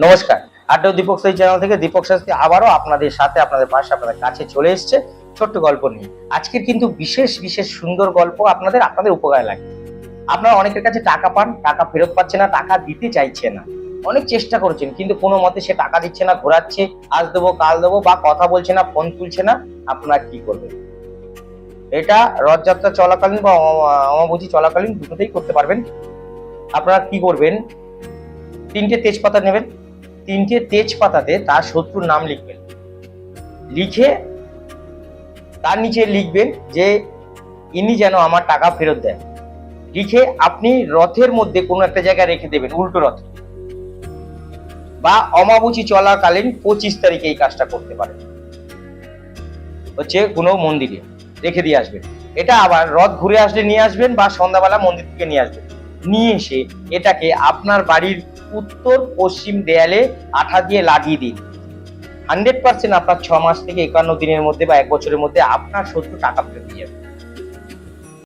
নমস্কার। আড্ডা দীপক সাই চ্যানেল থেকে দীপক শাস্ত্রী আবারও আপনাদের সাথে, আপনাদের পাশে, আপনাদের কাছে চলে এসেছে ছোট্ট গল্প নিয়ে। আজকের কিন্তু বিশেষ বিশেষ সুন্দর গল্প আপনাদের আপনাদের উপকারে লাগে আপনারা অনেকের কাছে টাকা পান, টাকা ফেরত পাচ্ছে না, টাকা দিতে চাইছে না। অনেক চেষ্টা করেছেন, কিন্তু কোনো মতে সে টাকা দিচ্ছে না, ঘোরাচ্ছে, আজ দেবো, কাল দেবো, বা কথা বলছে না, ফোন তুলছে না, আপনারা কি করবেন? এটা রথযাত্রা চলাকালীন বা অমা- অমাবুঝি চলাকালীন দুটোতেই করতে পারবেন। আপনারা কি করবেন? তিনটে তেজপাতা নেবেন তিনটে তেজপাতাতে তার শত্রুর নাম লিখবেন। লিখে তার নিচে লিখবেন যে, ইনি যেন আমার টাকা ফেরত দেন। লিখে আপনি রথের মধ্যে কোনো একটা জায়গায় রেখে দেবেন, উল্টো রথ। বা অমাবুচি চলাকালীন পঁচিশ তারিখে এই কাজটা করতে পারেন। হচ্ছে কোনো মন্দিরে রেখে দিয়ে আসবেন। এটা আবার রথ ঘুরে আসলে নিয়ে আসবেন বা সন্ধ্যাবেলা মন্দির থেকে নিয়ে আসবেন। নিয়ে এসে এটাকে আপনার বাড়ির উত্তর পশ্চিম দেয়ালে আঠা দিয়ে লাগিয়ে দিন। হান্ড্রেড পার্সেন্ট আপনার ছ মাস থেকে একান্ন দিনের মধ্যে বা এক বছরের মধ্যে আপনার শত্রু টাকা ফেরত দিয়ে যাবে।